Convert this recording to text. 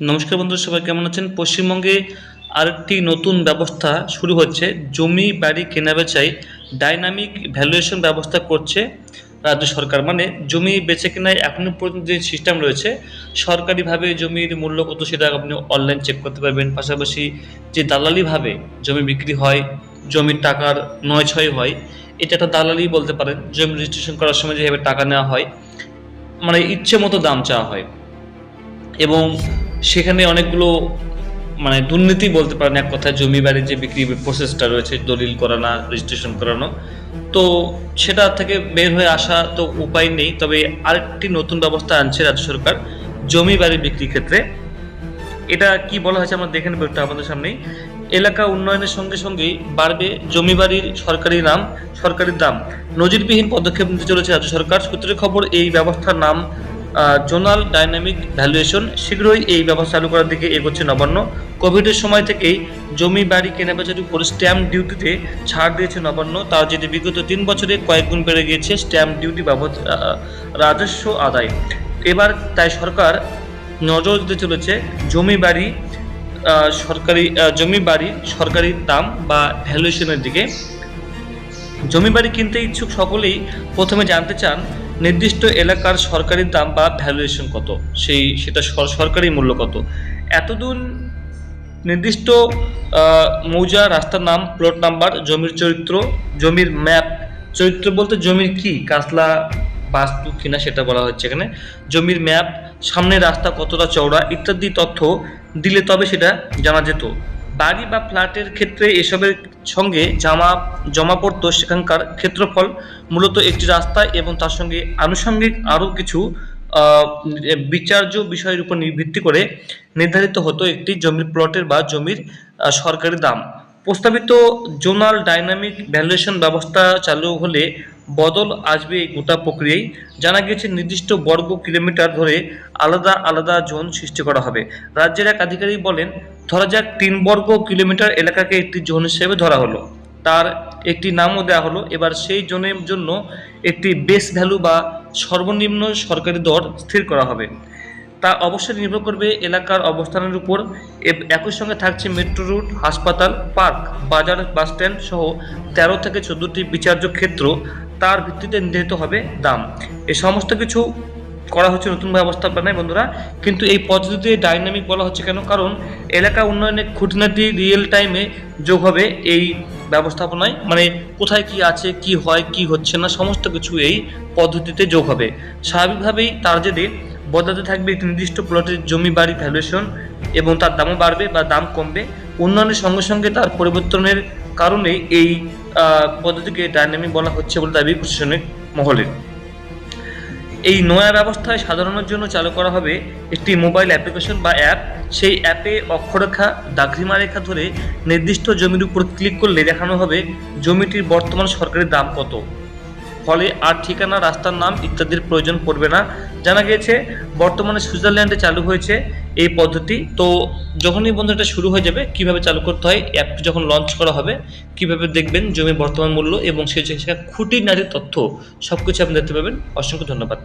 নমস্কার বন্ধু সবাই কেমন আছেন? পশ্চিমবঙ্গে আরেকটি নতুন ব্যবস্থা শুরু হচ্ছে। জমি, বাড়ি কেনাবেচায় ডাইনামিক ভ্যালুয়েশন ব্যবস্থা করছে রাজ্য সরকার। মানে জমি বেচে কেনায় এখনও পর্যন্ত যে সিস্টেম রয়েছে, সরকারিভাবে জমির মূল্য কত সেটা আপনি অনলাইন চেক করতে পারবেন। পাশাপাশি যে দালালিভাবে জমি বিক্রি হয়, জমির টাকার নয় ছয় হয়, এটা একটা দালালি বলতে পারেন। জমি রেজিস্ট্রেশন করার সময় যেভাবে টাকা নেওয়া হয় মানে ইচ্ছে মতো দাম চাওয়া হয়। এবং সেখানে অনেকগুলো মানে দুর্নীতি বলতে পারেন, এক কথায় জমি বাড়ির যে বিক্রি প্রসেসটা রয়েছে, দলিল করানো রেজিস্ট্রেশন করানো, তো সেটা থেকে বের হয়ে আসা তো উপায় নেই। তবে আরেকটি নতুন ব্যবস্থা আনছে রাজ্য সরকার, জমি বাড়ি বিক্রির ক্ষেত্রে। এটা কি বলা হয়েছে আমরা দেখে নেব একটু আমাদের সামনেই। এলাকা উন্নয়নের সঙ্গে সঙ্গেই বাড়বে জমি বাড়ির সরকারি নাম, সরকারি দাম। নজিরবিহীন পদক্ষেপ নিতে চলেছে রাজ্য সরকার। সূত্রের খবর, এই ব্যবস্থার নাম জোনাল ডাইনামিক ভ্যালুয়েশন শীঘ্রই এই ব্যবস্থা চালু করার দিকে এগোচ্ছে নবান্ন। কোভিডের সময় থেকেই জমি, বাড়ি, কেনাবেচার উপর স্ট্যাম্প ডিউটিতে ছাড় দিয়েছে নবান্ন। তার যেটি বিগত তিন বছরে কয়েক গুণ বেড়ে গিয়েছে স্ট্যাম্প ডিউটি বাবদ রাজস্ব আদায়। এবার তাই সরকার নজর দিতে চলেছে জমি, বাড়ি সরকারি জমি, বাড়ি, সরকারি দাম বা ভ্যালুয়েশনের দিকে। জমি, বাড়ি কিনতে ইচ্ছুক সকলেই প্রথমে জানতে চান নির্দিষ্ট এলাকার সরকারি দাম বা ভ্যালুয়েশন কত? সেই, সেটা সর- সরকারি মূল্য কত? এতদূর নির্দিষ্ট মৌজা রাস্তার নাম প্লট নাম্বার জমির চরিত্র, জমির ম্যাপ চরিত্র বলতে জমির কি? কাসলা বাস্তু কিনা সেটা বলা হচ্ছে এখানে। জমির ম্যাপ সামনে রাস্তা কতটা চওড়া ইত্যাদি তথ্য দিলে তবে সেটা জানা যেত। বাড়ি বা ফ্ল্যাটের ক্ষেত্রে এসবের সঙ্গে জামা, জমা পড়তো সেখানকার ক্ষেত্রফল। মূলত একটি রাস্তা এবং তার সঙ্গে আনুষঙ্গিক আরও কিছু বিচার্য বিষয়ের উপর ভিত্তি করে নির্ধারিত হতো একটি জমির প্লটের বা জমির সরকারি দাম। প্রস্তাবিত জোনাল ডাইনামিক ভ্যালুয়েশন ব্যবস্থা চালু হলে বদল আসবে এই গোটা প্রক্রিয়ায়। জানা গেছে নির্দিষ্ট বর্গ কিলোমিটার ধরে আলাদা আলাদা জোন সৃষ্টি করা হবে। রাজ্যের এক আধিকারিক বলেন ধরা যাক তিন বর্গ কিলোমিটার এলাকাকে একটি জোন হিসেবে ধরা হলো। তার একটি নামও দেওয়া হলো। এবার সেই জোনের জন্য একটি বেস ভ্যালু বা সর্বনিম্ন সরকারি দর স্থির করা হবে। তা অবশ্যই নির্ভর করবে এলাকার অবস্থানের উপর। একই সঙ্গে থাকছে মেট্রো রুট হাসপাতাল পার্ক বাজার বাসস্ট্যান্ড সহ তেরো থেকে চোদ্দোটি বিচার্য ক্ষেত্র। তার ভিত্তিতে নির্ধারিত হবে দাম। এ সমস্ত কিছু করা হচ্ছে নতুন ব্যবস্থাপনায় বন্ধুরা। কিন্তু এই পদ্ধতিতে ডাইনামিক বলা হচ্ছে কেন? কারণ এলাকা উন্নয়নে খুঁটিনাটি রিয়েল টাইমে যোগ হবে এই ব্যবস্থাপনায়। মানে কোথায় কি আছে, কি হয়, কি হচ্ছে না, সমস্ত কিছু এই পদ্ধতিতে যোগ হবে। স্বাভাবিকভাবেই তার জেরে বদলাতে থাকবে একটি নির্দিষ্ট প্লটের জমি বাড়ি ভ্যালুয়েশন এবং তার দামও বাড়বে বা দাম কমবে। উন্নয়নের সঙ্গে সঙ্গে তার পরিবর্তনের কারণে এই পদ্ধতিকে ডাইনামিক বলা হচ্ছে বলে দাবি প্রশাসনিক মহলের এই নয়া ব্যবস্থায় সাধারণের জন্য চালু করা হবে একটি মোবাইল অ্যাপ্লিকেশন বা অ্যাপ। সেই অ্যাপে অক্ষরেখা দাঘ্রিমা রেখা ধরে নির্দিষ্ট জমির উপর ক্লিক করলে দেখানো হবে জমিটির বর্তমান সরকারি দাম কত। ফলে আর ঠিকানা, রাস্তার নাম ইত্যাদির প্রয়োজন পড়বে না। জানা গিয়েছে, বর্তমানে সুইজারল্যান্ডে চালু হয়েছে এই পদ্ধতি। তো যখনই বন্ধু এটা শুরু হয়ে যাবে, কীভাবে চালু করতে হয় অ্যাপটি যখন লঞ্চ করা হবে, কীভাবে দেখবেন জমির বর্তমান মূল্য এবং সেই খুঁটি নারীর তথ্য সব কিছু আপনি দেখতে পাবেন। অসংখ্য ধন্যবাদ।